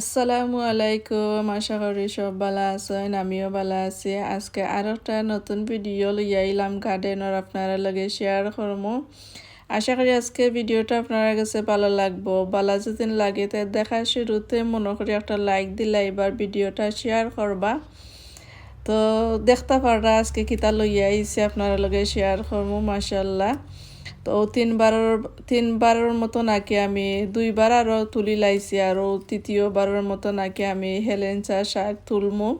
আসসালামু আলাইকুম আশা করি সব ভালো আছেন, আমিও ভালো আছি। আজকে আর একটা নতুন ভিডিও লইয়া আইলাম গার্ডেনের আপনারা লগে শেয়ার করব আশা করি আজকে ভিডিওটা আপনার কাছে ভালো লাগবো। ভালো যদি লাগে তাই দেখা শুরুতে মনে করি একটা লাইক দিলে এবার ভিডিওটা শেয়ার করবা। তো দেখতে পারা আজকে কিতা লইয়া আইছে, আপনারা লগে শেয়ার করব মাসাল্লাহ তো তিনবারের তিনবারের মতো নাকি আমি দুইবার আরও তুলি লাইছি আরও তৃতীয়বারের মতো নাকি আমি হেলেঞ্চা শাক তুলমু।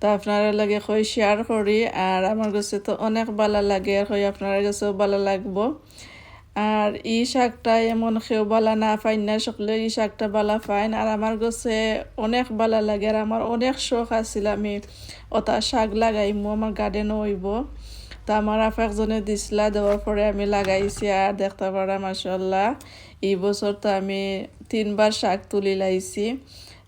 তো আপনারা লাগে কই শেয়ার করি, আর আমার কাছে তো অনেক ভালো লাগে, আর কই আপনার কাছেও ভালো লাগবো। আর ই শাকটা এমন কেউ বালা না পাইন না সকলে ই শাকটা বালা পাইন আর আমার কাছে অনেক ভালো লাগে, আর আমার অনেক শখ আছিল আমি ওটা শাক লাগাইমু, আমার গার্ডেনও হইব। তা আমার আপা একজনে দিছিলা, দেওয়ার পরে আমি লাগাইছি আর দেখতে পারা মাসাল্লাহ এই বছর তো আমি তিনবার শাক তুলি লাইছি।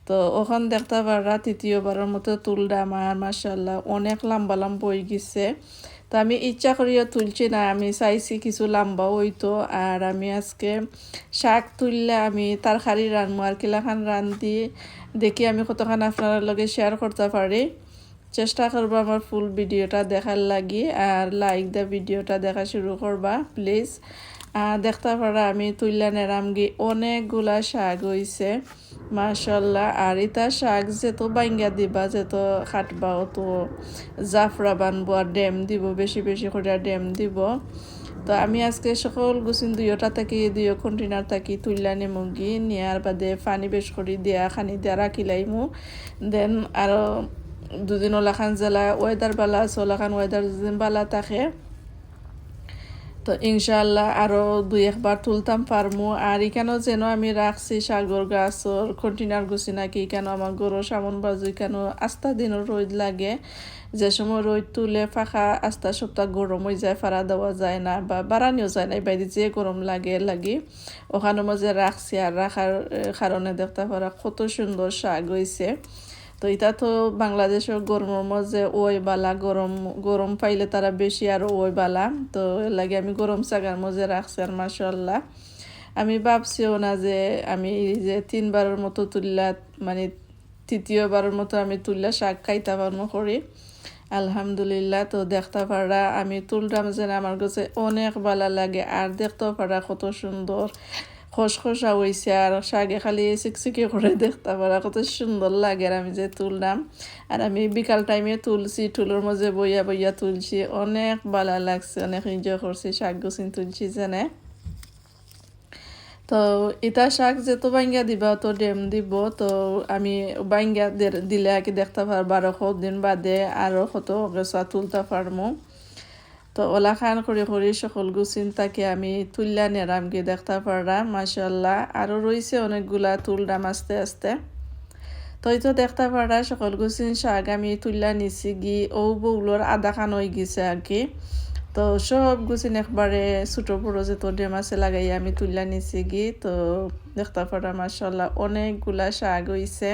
তো ওখান দেখতে পারা, তৃতীয়বারের মতো তুলটা আমার মাসাল্লাহ অনেক লম্বা লম্বা হয়ে গেছে। তো আমি ইচ্ছা করিও তুলছি না, আমি চাইছি কিছু লম্বা হইতো আর আমি আজকে শাক তুললে আমি তার তরকারি রানবো আর কিলাখান রান্ধি দেখি আমি কতখান আপনার লগে শেয়ার করতে পারি। চেষ্টা করব আমার ফুল ভিডিওটা দেখার লাগি আর লাইক দা ভিডিওটা দেখা শুরু করবা প্লিজ দেখতে পারা আমি তুইলা নেরামগি অনেকগুলা শাক হয়েছে মাশাল্লাহ। আর ইতা শাক যেত বাইঙ্গা দিবা যেত খাটবা তো জাফরা বানবো আর ড্যাম দিব, বেশি বেশি করে ড্যাম দিব। তো আমি আজকে সকল গুছিন দুইটা থাকি দুইও কন্টেনার থাকি তুললা নেমুগি নিয়ার বাদে পানি বেশ করি দিয়া, খানি দিয়া রাখিলাইমু। দেন আরও দুদিন ওলাখান জেলা ওয়েদার বালা আছে, ওলাখান ওয়েদার দুদিন বালা থাকে। তো ইনশাল্লাহ আরও দুই একবার তুলতাম পারমু। আর এখানেও যেন আমি রাখছি সাগর গাছর কন্টিনার গুছি নাকি কেন আমার গরু সামন বাজু কেন, আস্তা দিনও রোদ লাগে। যে সময় রোদ তুলে ফাঁকা আস্তা সপ্তাহ গরম হয়ে যায়, ফাড়া দেওয়া যায় না বা বাড়ানিও যায় না বাইরে যে গরম লাগে, লাগি। ওখানে মাঝে রাখছি আর রাখার কারণে দেখতে পারা কত সুন্দর শাক হয়েছে তো এটা তো বাংলাদেশের গরমের মধ্যে ওই বালা গরম গরম পাইলে তারা বেশি আর ওই বালা। তো লাগে আমি গরম চাগার মধ্যে রাখছি আর মাসাল্লাহ আমি ভাবছিও না যে আমি যে তিনবারের মতো তুললা মানে তৃতীয়বারের মতো আমি তুললা শাক খাইতে পারব করি। আলহামদুলিল্লাহ, তো দেখতে পারা আমি তুললাম যে আমার কাছে অনেক ভালো লাগে, আর দেখতেও পারা কত সুন্দর। খসখসা হয়েছে আর শাকে খালি চিকচিকি করে দেখতে পারা কত সুন্দর লাগে আর আমি যে তুললাম। আর আমি বিকাল টাইমে তুলছি, টুলোর মাঝে বইয়া বইয়া তুলছি। অনেক ভালো লাগছে, অনেক এনজয় করছি, শাক গুছিন তুলছি যেনে। তো ইটা শাক যেহেতু বাইঙ্গা দিবা, তো ডেম দিব। তো আমি বাইঙ্গা দিলে কি দেখতে পারব বারো দিন বাদে আরও কত গেছা তুলতে পারব তো ওলা খান করে করে সকল তাকে আমি তুললা নেরাম গিয়ে দেখতে পারলাম মাসাল্লাহ আরও রয়েছে অনেকগুলা তুললাম আস্তে আস্তে। তো এই তো দেখতে পারা সকল গুছিন শাক আমি তুললা নিছি গি ও বউলোর আধা খান হয়ে গেছে আর কি। তো সব গুছিন একবারে ছোটো বড়ো যে তো ডেম আছে লাগাই আমি তুললা নিছি গি তো দেখতে পারা মাসাল্লাহ অনেকগুলা শাক হয়েছে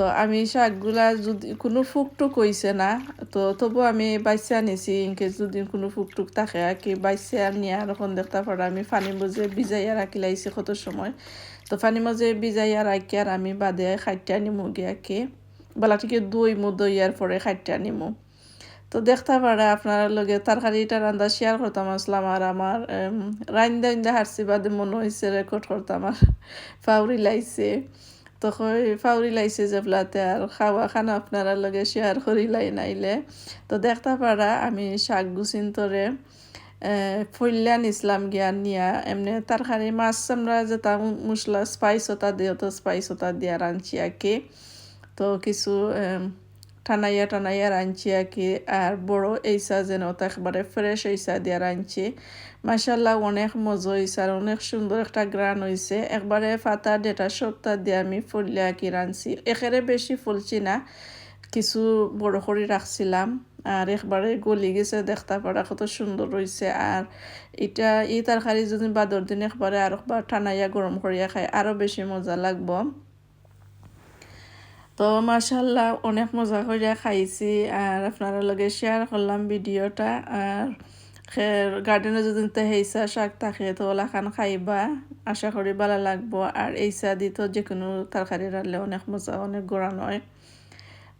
তো আমি শাকগুলা যদি কোনো ফুকটুক হয়েছে না, তো তবু আমি বাইসা নিছি ইনকে যদি কোনো ফুকটুক থাকে আর কি বাইসা নিয়ে এখন দেখতে পারা আমি ফানি মজে বিজাইয়া রাখি লাইছি কত সময়। তো ফানি মজে বিজাইয়া রাখি আর আমি বাদে খাইটা নিমু গিয়া কি, বেলা থেকে দই মু দইয়ার পরে খাইটা নিমু তো দেখতে পারা আপনার লগে তরকারিটা রান্দা শেয়ার করতাম, আসলাম আর আমার রান্দা ইন্দা হারছি, বাদে মনে হয়েছে রেকর্ড করতাম আর ফাউরি লাইছে। তখন ফাউরি লাইছে যেবলাতে আর খাওয়া খানা আপনারা লগে শেয়ার করি লাই নাইলে। তো দেখতে পারা আমি শাক গুছিন তরে ফল্যান ইসলাম জ্ঞান নিয়া এমনি খানি মাছ আমরা যেটা মশলা স্পাইস ওটা দিয়ে তো স্পাইস ওটা দিয়া রাঁধছি আর কি তো কিছু টানাইয়া টানাইয়া রাঁধছি আর কি আর বড় এইসা যেন ওটা একবারে ফ্রেশ এইসা দিয়া রাঁধছি মাসাল্লাহ অনেক মজা হয়েছে আর অনেক সুন্দর একটা গ্রান হয়েছে একবারে ফাতা ডেটা সপ্তাহ দিয়ে আমি ফুললে আঁকি রাঁধছি একেরে বেশি ফুলছি না কিছু বড় করে রাখছিলাম। আর একবারে গলি গেছে, দেখতে পারা কত সুন্দর রয়েছে আর এটা, এই তরকারি যদি বাদর দিন একবারে আর একবার ঠানাইয়া গরম করিয়া খাই আরও বেশি মজা লাগবো। তো মাসাল্লাহ অনেক মজা করিয়া খাইছি আর আপনারা লগে শেয়ার করলাম ভিডিওটা আর গার্ডেনে যদি হেইসা শাক থাকে তো ওলা খান খাইবা। আশা করি ভালো লাগবো। আর এইসা দিত যে কোনো তরকারি রাখলে অনেক মজা, অনেক গোড়া নয়।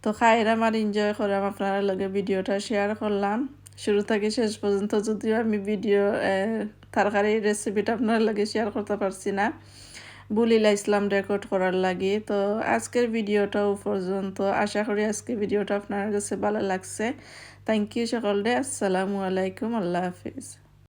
তো খাইরাম আর এনজয় করাম আপনারা লগে ভিডিওটা শেয়ার করলাম। শুরু থেকে শেষ পর্যন্ত যদিও আমি ভিডিও তরকারি রেসিপিটা আপনার লাগে শেয়ার করতে পারছি না। বুলিলা ইসলাম রেকর্ড করার লাগে। তো আজকের ভিডিওটাও পর্যন্ত। আশা করি আজকের ভিডিওটা আপনার কাছে ভালো লাগছে। থ্যাংক ইউ সকল আসসালামু আলাইকুম। আল্লাহ হাফিজ।